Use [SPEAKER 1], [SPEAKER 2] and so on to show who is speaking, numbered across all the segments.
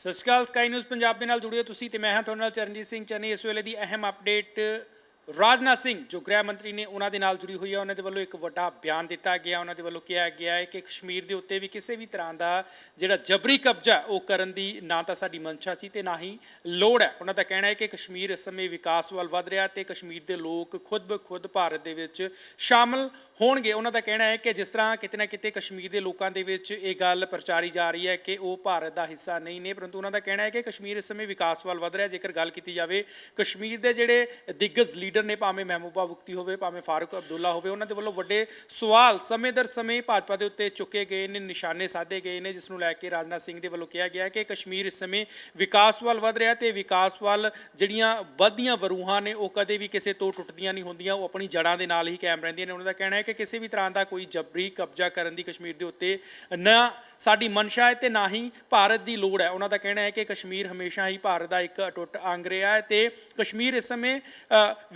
[SPEAKER 1] ਸਤਿ ਸ਼੍ਰੀ ਅਕਾਲ, ਸਕਾਈ ਨਿਊਜ਼ ਪੰਜਾਬ ਦੇ ਨਾਲ ਜੁੜਿਓ ਤੁਸੀਂ ਤੇ ਮੈਂ ਹਾਂ ਤੁਹਾਡੇ ਨਾਲ ਚਰਨਜੀਤ ਸਿੰਘ। ਚੰਨੀ, ਇਸ ਵੇਲੇ ਦੀ ਅਹਿਮ ਅਪਡੇਟ ਰਾਜਨਾਥ ਸਿੰਘ, ਜੋ ਗ੍ਰਹਿ ਮੰਤਰੀ ਨੇ ਉਹਨਾਂ ਦੇ ਨਾਲ ਜੁੜੀ ਹੋਈ ਹੈ ਉਹਨਾਂ ਦੇ ਵੱਲੋਂ ਇੱਕ ਵੱਡਾ ਬਿਆਨ ਦਿੱਤਾ ਗਿਆ, ਉਹਨਾਂ ਦੇ ਵੱਲੋਂ ਕਿਹਾ ਗਿਆ ਹੈ ਕਿ ਕਸ਼ਮੀਰ ਦੇ ਉੱਤੇ ਵੀ ਕਿਸੇ ਵੀ ਤਰ੍ਹਾਂ ਦਾ ਜਿਹੜਾ ਜਬਰੀ ਕਬਜ਼ਾ ਉਹ ਕਰਨ ਦੀ ਨਾ ਤਾਂ ਸਾਡੀ ਮਨਸ਼ਾ ਸੀ ਤੇ ਨਾ ਹੀ ਲੋੜ ਹੈ। ਉਹਨਾਂ ਦਾ ਕਹਿਣਾ ਹੈ ਕਿ ਕਸ਼ਮੀਰ ਇਸ ਸਮੇਂ ਵਿਕਾਸ ਵੱਲ ਵਧ ਰਿਹਾ ਤੇ ਕਸ਼ਮੀਰ ਦੇ ਲੋਕ ਖੁਦ ਬਖੁਦ ਭਾਰਤ ਦੇ ਵਿੱਚ ਸ਼ਾਮਲ ਹੋਣਗੇ। ਉਹਨਾਂ ਦਾ ਕਹਿਣਾ ਹੈ ਕਿ ਜਿਸ ਤਰ੍ਹਾਂ ਕਿਤੇ ਨਾ ਕਿਤੇ ਕਸ਼ਮੀਰ ਦੇ ਲੋਕਾਂ ਦੇ ਵਿੱਚ ਇਹ ਗੱਲ ਪ੍ਰਚਾਰੀ ਜਾ ਰਹੀ ਹੈ ਕਿ ਉਹ ਭਾਰਤ ਦਾ ਹਿੱਸਾ ਨਹੀਂ ਨੇ, ਪਰੰਤੂ ਉਹਨਾਂ ਦਾ ਕਹਿਣਾ ਹੈ ਕਿ ਕਸ਼ਮੀਰ ਇਸ ਸਮੇਂ ਵਿਕਾਸ ਵੱਲ ਵਧ ਰਿਹਾ। ਜੇਕਰ ਗੱਲ ਕੀਤੀ ਜਾਵੇ, ਕਸ਼ਮੀਰ ਦੇ ਜਿਹੜੇ ਦਿੱਗਜ ਲੀਡਰ ਨੇ ਭਾਵੇਂ ਮਹਿਬੂਬਾ ਮੁਫਤੀ ਹੋਵੇ, ਭਾਵੇਂ ਫਾਰੂਕ ਅਬਦੁੱਲਾ ਹੋਵੇ, ਉਹਨਾਂ ਦੇ ਵੱਲੋਂ ਵੱਡੇ ਸਵਾਲ ਸਮੇਂ ਦਰ ਸਮੇਂ ਭਾਜਪਾ ਦੇ ਉੱਤੇ ਚੁੱਕੇ ਗਏ ਨੇ, ਨਿਸ਼ਾਨੇ ਸਾਧੇ ਗਏ ਨੇ, ਜਿਸ ਨੂੰ ਲੈ ਕੇ ਰਾਜਨਾਥ ਸਿੰਘ ਦੇ ਵੱਲੋਂ ਕਿਹਾ ਗਿਆ ਕਿ ਕਸ਼ਮੀਰ ਇਸ ਸਮੇਂ ਵਿਕਾਸ ਵੱਲ ਵਧ ਰਿਹਾ ਤੇ ਵਿਕਾਸ ਵੱਲ ਜਿਹੜੀਆਂ ਵੱਧਦੀਆਂ ਵਰੂਹਾਂ ਨੇ, ਉਹ ਕਦੇ ਵੀ ਕਿਸੇ ਤੋਂ ਟੁੱਟਦੀਆਂ ਨਹੀਂ ਹੁੰਦੀਆਂ, ਉਹ ਆਪਣੀ ਜੜ੍ਹਾਂ ਦੇ ਨਾਲ ਹੀ ਕਾਇਮ ਰਹਿੰਦੀਆਂ ਨੇ। ਉਹਨਾਂ ਦਾ ਕਹਿਣਾ ਹੈ ਕਿ ਕਿਸੇ ਵੀ ਤਰ੍ਹਾਂ ਦਾ ਕੋਈ ਜਬਰੀ ਕਬਜ਼ਾ ਕਰਨ ਦੀ ਕਸ਼ਮੀਰ ਦੇ ਉੱਤੇ ਨਾ ਸਾਡੀ ਮਨਸ਼ਾ ਹੈ ਤੇ ਨਾ ਹੀ ਭਾਰਤ ਦੀ ਲੋੜ ਹੈ। ਉਹਨਾਂ ਦਾ ਕਹਿਣਾ ਹੈ ਕਿ ਕਸ਼ਮੀਰ ਹਮੇਸ਼ਾ ਹੀ ਭਾਰਤ ਦਾ ਇੱਕ ਅਟੁੱਟ ਅੰਗ ਰਿਹਾ ਹੈ ਤੇ ਕਸ਼ਮੀਰ ਇਸ ਸਮੇਂ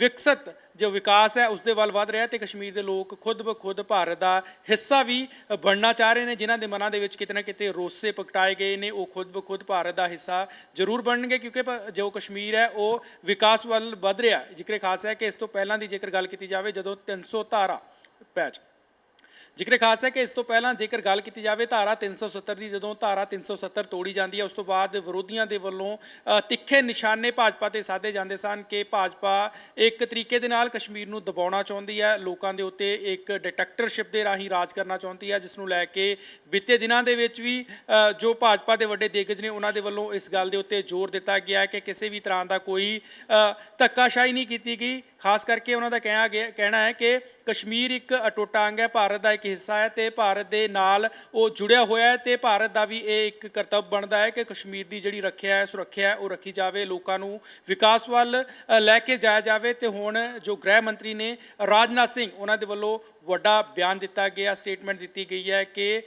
[SPEAKER 1] ਵਿਕਸਿਤ ਜੋ ਵਿਕਾਸ ਹੈ ਉਸ ਦੇ ਵੱਲ ਵਧ ਰਿਹਾ ਤੇ ਕਸ਼ਮੀਰ ਦੇ ਲੋਕ ਖੁਦ ਬਖੁਦ ਭਾਰਤ ਦਾ ਹਿੱਸਾ ਵੀ ਬਣਨਾ ਚਾਹ ਰਹੇ ਨੇ, ਜਿਨ੍ਹਾਂ ਦੇ ਮਨਾਂ ਦੇ ਵਿੱਚ ਕਿਤੇ ਨਾ ਕਿਤੇ ਰੋਸੇ ਪ੍ਰਗਟਾਏ ਗਏ ਨੇ, ਉਹ ਖੁਦ ਬਖੁਦ ਭਾਰਤ ਦਾ ਹਿੱਸਾ ਜ਼ਰੂਰ ਬਣਨਗੇ, ਕਿਉਂਕਿ ਪ- ਜੋ ਕਸ਼ਮੀਰ ਹੈ, ਉਹ ਵਿਕਾਸ ਵੱਲ ਵਧ ਰਿਹਾ। ਜ਼ਿਕਰ ਖਾਸ ਹੈ ਕਿ ਇਸ ਤੋਂ ਪਹਿਲਾਂ ਦੀ ਜੇਕਰ ਗੱਲ ਕੀਤੀ ਜਾਵੇ, ਜਦੋਂ 300 ਧਾਰਾ ਪੈਚ ਜ਼ਿਕਰ ਖਾਸ ਹੈ ਕਿ ਇਸ ਤੋਂ ਪਹਿਲਾਂ ਜੇਕਰ ਗੱਲ ਕੀਤੀ ਜਾਵੇ, ਧਾਰਾ 370 ਦੀ, ਜਦੋਂ ਧਾਰਾ 370 ਤੋੜੀ ਜਾਂਦੀ ਹੈ, ਉਸ ਤੋਂ ਬਾਅਦ ਵਿਰੋਧੀਆਂ ਦੇ ਵੱਲੋਂ ਤਿੱਖੇ ਨਿਸ਼ਾਨੇ ਭਾਜਪਾ ਤੇ ਸਾਧੇ ਜਾਂਦੇ ਸਨ ਕਿ ਭਾਜਪਾ ਇੱਕ ਤਰੀਕੇ ਦੇ ਨਾਲ ਕਸ਼ਮੀਰ ਨੂੰ ਦਬਾਉਣਾ ਚਾਹੁੰਦੀ ਹੈ, ਲੋਕਾਂ ਦੇ ਉੱਤੇ ਇੱਕ ਡਿਟੈਕਟਰਸ਼ਿਪ ਦੇ ਰਾਹੀਂ ਰਾਜ ਕਰਨਾ ਚਾਹੁੰਦੀ ਹੈ, ਜਿਸ ਨੂੰ ਲੈ ਕੇ ਬੀਤੇ ਦਿਨਾਂ ਦੇ ਵਿੱਚ ਵੀ ਜੋ ਭਾਜਪਾ ਦੇ ਵੱਡੇ ਦਿਗਜ ਨੇ, ਉਹਨਾਂ ਦੇ ਵੱਲੋਂ ਇਸ ਗੱਲ ਦੇ ਉੱਤੇ ਜ਼ੋਰ ਦਿੱਤਾ ਗਿਆ ਕਿ ਕਿਸੇ ਵੀ ਤਰ੍ਹਾਂ ਦਾ ਕੋਈ ਧੱਕਾਸ਼ਾਹੀ ਨਹੀਂ ਕੀਤੀ ਗਈ। ਖਾਸ ਕਰਕੇ ਉਹਨਾਂ ਦਾ ਕਹਿਣਾ ਕਹਿਣਾ ਹੈ ਕਿ ਕਸ਼ਮੀਰ ਇੱਕ ਅਟੁੱਟ ਅੰਗ ਹੈ, ਭਾਰਤ ਦਾ ਇੱਕ ਹਿੱਸਾ ਹੈ ਤੇ ਭਾਰਤ ਦੇ ਨਾਲ ਉਹ ਜੁੜਿਆ ਹੋਇਆ ਹੈ ਤੇ ਭਾਰਤ ਦਾ ਵੀ ਇਹ ਇੱਕ ਕਰਤੱਵ ਬਣਦਾ ਹੈ ਕਿ ਕਸ਼ਮੀਰ ਦੀ ਜਿਹੜੀ ਰੱਖਿਆ ਹੈ, ਸੁਰੱਖਿਆ ਹੈ, ਉਹ ਰੱਖੀ ਜਾਵੇ, ਲੋਕਾਂ ਨੂੰ ਵਿਕਾਸ ਵੱਲ ਲੈ ਕੇ ਜਾਇਆ ਜਾਵੇ ਤੇ ਹੁਣ ਜੋ ਗ੍ਰਹਿ ਮੰਤਰੀ ਨੇ ਰਾਜਨਾਥ ਸਿੰਘ, ਉਹਨਾਂ ਦੇ ਵੱਲੋਂ ਵੱਡਾ ਬਿਆਨ ਦਿੱਤਾ ਗਿਆ, ਸਟੇਟਮੈਂਟ ਦਿੱਤੀ ਗਈ ਹੈ ਕਿ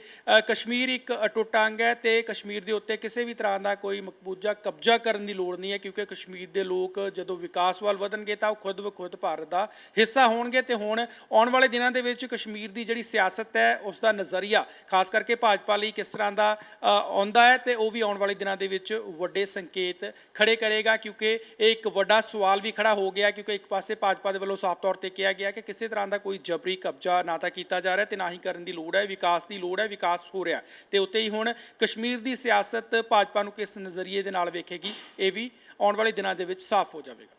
[SPEAKER 1] ਕਸ਼ਮੀਰ ਇੱਕ ਅਟੁੱਟ ਅੰਗ ਹੈ ਤੇ ਕਸ਼ਮੀਰ ਦੇ ਉੱਤੇ ਕਿਸੇ ਵੀ ਤਰ੍ਹਾਂ ਦਾ ਕੋਈ ਮਕਬੂਜਾ ਕਬਜ਼ਾ ਕਰਨ ਦੀ ਲੋੜ ਨਹੀਂ ਹੈ ਕਿਉਂਕਿ ਕਸ਼ਮੀਰ ਦੇ ਲੋਕ ਜਦੋਂ ਵਿਕਾਸ ਵੱਲ ਵਧਣਗੇ ਤਾਂ ਉਹ ਖੁਦ ਬਖੁਦ ਭਾਰਤ ਦਾ ਹਿੱਸਾ ਹੋਣਗੇ ਤੇ ਹੁਣ ਆਉਣ ਵਾਲੇ ਦਿਨਾਂ ਦੇ ਵਿੱਚ ਕਸ਼ਮੀਰ ਦੀ ਜਿਹੜੀ ਸਿਆਸਤ ਹੈ, ਉਸ ਦਾ ਨਜ਼ਰੀਆ, ਖਾਸ ਕਰਕੇ ਭਾਜਪਾ ਲਈ ਕਿਸ ਤਰ੍ਹਾਂ ਦਾ ਆਉਂਦਾ ਹੈ ਤੇ ਉਹ ਵੀ ਆਉਣ ਵਾਲੇ ਦਿਨਾਂ ਦੇ ਵਿੱਚ ਵੱਡੇ ਸੰਕੇਤ ਖੜੇ ਕਰੇਗਾ ਕਿਉਂਕਿ ਇਹ ਇੱਕ ਵੱਡਾ ਸਵਾਲ ਵੀ ਖੜਾ ਹੋ ਗਿਆ ਕਿਉਂਕਿ ਇੱਕ ਪਾਸੇ ਭਾਜਪਾ ਦੇ ਵੱਲੋਂ ਸਾਫ਼ ਤੌਰ ਤੇ ਕਿਹਾ ਗਿਆ ਕਿ ਕਿਸੇ ਤਰ੍ਹਾਂ ਦਾ ਕੋਈ ਜਬਰੀ ਕਬਜ਼ਾ ਨਾ ਤਾਂ ਕੀਤਾ ਜਾ ਰਿਹਾ ਤੇ ਨਾ ਹੀ ਕਰਨ ਦੀ ਲੋੜ ਹੈ, ਵਿਕਾਸ ਦੀ ਲੋੜ ਹੈ, ਵਿਕਾਸ ਹੋ ਰਿਹਾ। ਤੇ ਉੱਤੇ ਹੀ ਹੁਣ ਕਸ਼ਮੀਰ ਦੀ ਸਿਆਸਤ ਭਾਜਪਾ ਨੂੰ ਕਿਸ ਨਜ਼ਰੀਏ ਦੇ ਨਾਲ ਵੇਖੇਗੀ, ਇਹ ਵੀ ਆਉਣ ਵਾਲੇ ਦਿਨਾਂ ਦੇ ਵਿੱਚ ਸਾਫ਼ ਹੋ ਜਾਵੇਗਾ।